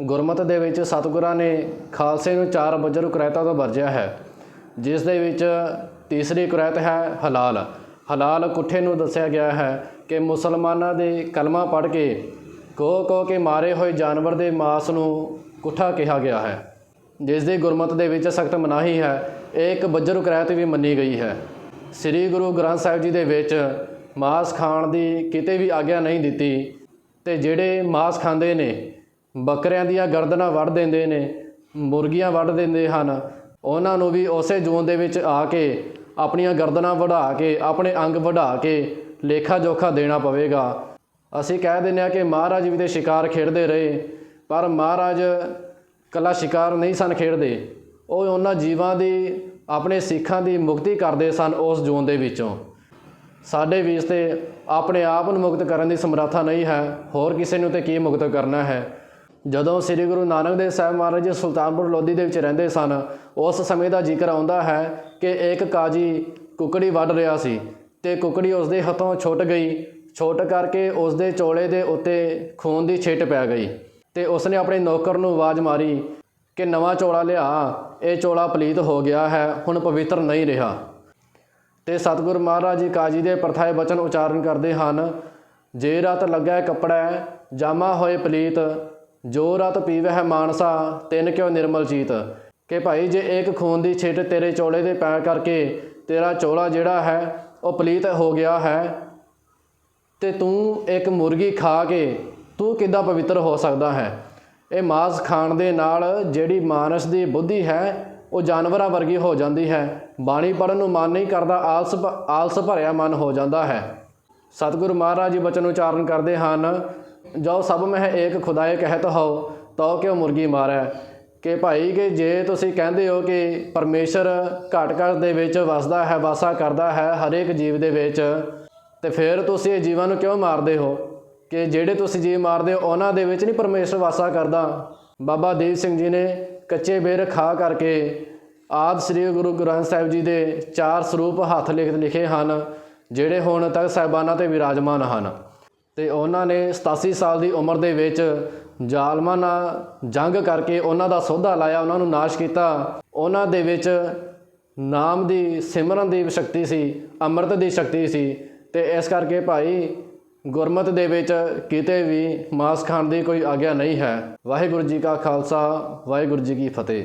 ਗੁਰਮਤਿ ਦੇ ਵਿੱਚ ਸਤਿਗੁਰਾਂ ਨੇ ਖਾਲਸੇ ਨੂੰ ਚਾਰ ਵਜਰ ਕੁਰੈਤਾਂ ਤੋਂ ਵਰਜਿਆ ਹੈ, ਜਿਸ ਦੇ ਵਿੱਚ ਤੀਸਰੀ ਕੁਰੈਤ ਹੈ ਹਲਾਲ। ਹਲਾਲ ਕੁੱਠੇ ਨੂੰ ਦੱਸਿਆ ਗਿਆ ਹੈ ਕਿ ਮੁਸਲਮਾਨਾਂ ਦੇ ਕਲਮਾ ਪੜ੍ਹ ਕੇ, ਕੋ ਕੋ ਕੇ ਮਾਰੇ ਹੋਏ ਜਾਨਵਰ ਦੇ ਮਾਸ ਨੂੰ ਕੁੱਠਾ ਕਿਹਾ ਗਿਆ ਹੈ, ਜਿਸ ਦੀ ਗੁਰਮਤਿ ਦੇ ਵਿੱਚ ਸਖਤ ਮਨਾਹੀ ਹੈ, ਇਹ ਇੱਕ ਵਜਰ ਕੁਰੈਤ ਵੀ ਮੰਨੀ ਗਈ ਹੈ। ਸ੍ਰੀ ਗੁਰੂ ਗ੍ਰੰਥ ਸਾਹਿਬ ਜੀ ਦੇ ਵਿੱਚ ਮਾਸ ਖਾਣ ਦੀ ਕਿਤੇ ਵੀ ਆਗਿਆ ਨਹੀਂ ਦਿੱਤੀ ਤੇ ਜਿਹੜੇ ਮਾਸ ਖਾਂਦੇ ਨੇ ਬੱਕਰਿਆਂ ਦੀਆਂ ਗਰਦਨਾਂ ਵੱਢ ਦਿੰਦੇ ਨੇ, ਮੁਰਗੀਆਂ ਵੱਢ ਦਿੰਦੇ ਹਨ। ਉਹਨਾਂ ਨੂੰ ਵੀ ਉਸੇ ਜੂਨ ਦੇ ਵਿੱਚ ਆ ਕੇ ਆਪਣੀਆਂ ਗਰਦਨਾਂ ਵਢਾ ਕੇ, ਆਪਣੇ ਅੰਗ ਵਢਾ ਕੇ ਲੇਖਾ ਜੋਖਾ ਦੇਣਾ ਪਵੇਗਾ। ਅਸੀਂ ਕਹਿ ਦਿੰਦੇ ਹਾਂ ਕਿ ਮਹਾਰਾਜ ਵੀ ਤੇ ਸ਼ਿਕਾਰ ਖੇਡਦੇ ਰਹੇ, ਪਰ ਮਹਾਰਾਜ ਕੱਲਾ ਸ਼ਿਕਾਰ ਨਹੀਂ ਸਨ ਖੇਡਦੇ। ਉਹ ਉਹਨਾਂ ਜੀਵਾਂ ਦੀ, ਆਪਣੇ ਸਿੱਖਾਂ ਦੀ ਮੁਕਤੀ ਕਰਦੇ ਸਨ ਉਸ ਜੂਨ ਦੇ ਵਿੱਚੋਂ। ਸਾਡੇ ਵਿੱਚ ਤੇ ਆਪਣੇ ਆਪ ਨੂੰ ਮੁਕਤ ਕਰਨ ਦੀ ਸਮਰੱਥਾ ਨਹੀਂ ਹੈ। ਹੋਰ ਕਿਸੇ ਨੂੰ ਤੇ ਕੀ ਮੁਕਤ ਕਰਨਾ ਹੈ? ਜਦੋਂ ਸ੍ਰੀ ਗੁਰੂ ਨਾਨਕ ਦੇਵ ਸਾਹਿਬ ਮਹਾਰਾਜ ਜੀ ਸੁਲਤਾਨਪੁਰ ਲੋਧੀ ਦੇ ਵਿੱਚ ਰਹਿੰਦੇ ਸਨ, ਉਸ ਸਮੇਂ ਦਾ ਜ਼ਿਕਰ ਆਉਂਦਾ ਹੈ ਕਿ ਇੱਕ ਕਾਜੀ ਕੁਕੜੀ ਵੱਢ ਰਿਹਾ ਸੀ ਤੇ ਕੁਕੜੀ ਉਸ ਦੇ ਹੱਥੋਂ ਛੁੱਟ ਗਈ। ਛੁੱਟ ਕਰਕੇ ਉਸ ਦੇ ਚੋਲੇ ਦੇ ਉੱਤੇ ਖੂਨ ਦੀ ਛਿੱਟ ਪੈ ਗਈ ਤੇ ਉਸਨੇ ਆਪਣੇ ਨੌਕਰ ਨੂੰ ਆਵਾਜ਼ ਮਾਰੀ ਕਿ ਨਵਾਂ ਚੋਲਾ ਲਿਆ, ਇਹ ਚੋਲਾ ਪਲੀਤ ਹੋ ਗਿਆ ਹੈ, ਹੁਣ ਪਵਿੱਤਰ ਨਹੀਂ ਰਿਹਾ। ਤੇ ਸਤਿਗੁਰ ਮਹਾਰਾਜ ਜੀ ਕਾਜੀ ਦੇ ਪ੍ਰਥਾਏ ਬਚਨ ਉਚਾਰਨ ਕਰਦੇ ਹਨ, ਜੇ ਰਤ ਲੱਗੈ ਕੱਪੜਾ, ਜਾਮਾ ਹੋਏ ਪਲੀਤ ਜੋ ਰਤ ਪੀਵਹਿ ਮਾਨਸਾ, ਤਿੰਨ ਕਿਉ ਨਿਰਮਲ ਚੀਤ ਕਿ ਭਾਈ ਜੇ ਇੱਕ ਖੂਨ ਦੀ ਛਿੱਟ ਤੇਰੇ ਚੋਲੇ ਦੇ ਪੈ ਕਰਕੇ ਤੇਰਾ ਚੋਲਾ ਜਿਹੜਾ ਹੈ, ਉਹ ਪਲੀਤ ਹੋ ਗਿਆ ਹੈ, ਤੇ ਤੂੰ ਇੱਕ ਮੁਰਗੀ ਖਾ ਕੇ ਤੂੰ ਕਿੱਦਾਂ ਪਵਿੱਤਰ ਹੋ ਸਕਦਾ ਹੈ? ਇਹ ਮਾਸ ਖਾਣ ਦੇ ਨਾਲ ਜਿਹੜੀ ਮਾਨਸ ਦੀ ਬੁੱਧੀ ਹੈ, ਉਹ ਜਾਨਵਰਾਂ ਵਰਗੀ ਹੋ ਜਾਂਦੀ ਹੈ। ਬਾਣੀ ਪੜਨ ਨੂੰ ਮਨ ਨਹੀਂ ਕਰਦਾ, ਆਲਸ ਭ- ਆਲਸ ਭਰਿਆ ਮਨ ਹੋ ਜਾਂਦਾ ਹੈ। ਸਤਿਗੁਰੂ ਮਹਾਰਾਜ ਜੀ ਬਚਨ ਉਚਾਰਨ ਕਰਦੇ ਹਨ ਜੋ ਸਭ ਮਹਿ ਏਕ ਖੁਦਾਏ ਕਹਿਤ ਹੋ ਤੋ ਕਿਉ ਮੁਰਗੀ ਮਾਰੈ? ਕਿ ਭਾਈ, ਕਿ ਜੇ ਤੁਸੀਂ ਕਹਿੰਦੇ ਹੋ ਕਿ ਪਰਮੇਸ਼ਰ ਘਟ ਘਟ ਦੇ ਵਿੱਚ ਵਸਦਾ ਹੈ, ਵਾਸਾ ਕਰਦਾ ਹੈ ਹਰੇਕ ਜੀਵ ਦੇ ਵਿੱਚ, ਤੇ ਫਿਰ ਤੁਸੀਂ ਇਹ ਜੀਵਾਂ ਨੂੰ ਕਿਉਂ ਮਾਰਦੇ ਹੋ? ਕਿ ਜਿਹੜੇ ਤੁਸੀਂ ਜੀਵ ਮਾਰਦੇ ਹੋ, ਉਹਨਾਂ ਦੇ ਵਿੱਚ ਨਹੀਂ ਪਰਮੇਸ਼ਰ ਵਾਸਾ ਕਰਦਾ? ਬਾਬਾ ਦੀਪ ਸਿੰਘ ਜੀ ਨੇ ਕੱਚੇ ਬੇਰ ਖਾ ਕਰਕੇ ਆਦ ਸ੍ਰੀ ਗੁਰੂ ਗ੍ਰੰਥ ਸਾਹਿਬ ਜੀ ਦੇ ਚਾਰ ਸਰੂਪ ਹੱਥ ਲਿਖਤ ਲਿਖੇ ਹਨ, ਜਿਹੜੇ ਹੁਣ ਤੱਕ ਸਾਹਿਬਾਨਾਂ ਤੇ ਵਿਰਾਜਮਾਨ ਹਨ। ਤੇ ਉਹਨਾਂ ਨੇ 87 ਸਾਲ ਦੀ ਉਮਰ ਦੇ ਵਿੱਚ ਜ਼ਾਲਮਾਂ ਨਾਲ ਜੰਗ ਕਰਕੇ ਉਹਨਾਂ ਦਾ ਸੋਧਾ ਲਾਇਆ, ਉਹਨਾਂ ਨੂੰ ਨਾਸ਼ ਕੀਤਾ। ਉਹਨਾਂ ਦੇ ਵਿੱਚ ਨਾਮ ਦੀ, ਸਿਮਰਨ ਦੀ ਸ਼ਕਤੀ ਸੀ, ਅੰਮ੍ਰਿਤ ਦੀ ਸ਼ਕਤੀ ਸੀ ਤੇ ਇਸ ਕਰਕੇ ਭਾਈ ਗੁਰਮਤ ਦੇ ਵਿੱਚ ਕਿਤੇ ਵੀ ਮਾਸ ਖਾਣ ਦੀ ਕੋਈ ਆਗਿਆ ਨਹੀਂ ਹੈ। ਵਾਹਿਗੁਰੂ ਜੀ ਕਾ ਖਾਲਸਾ, ਵਾਹਿਗੁਰੂ ਜੀ ਕੀ ਫਤਿਹ।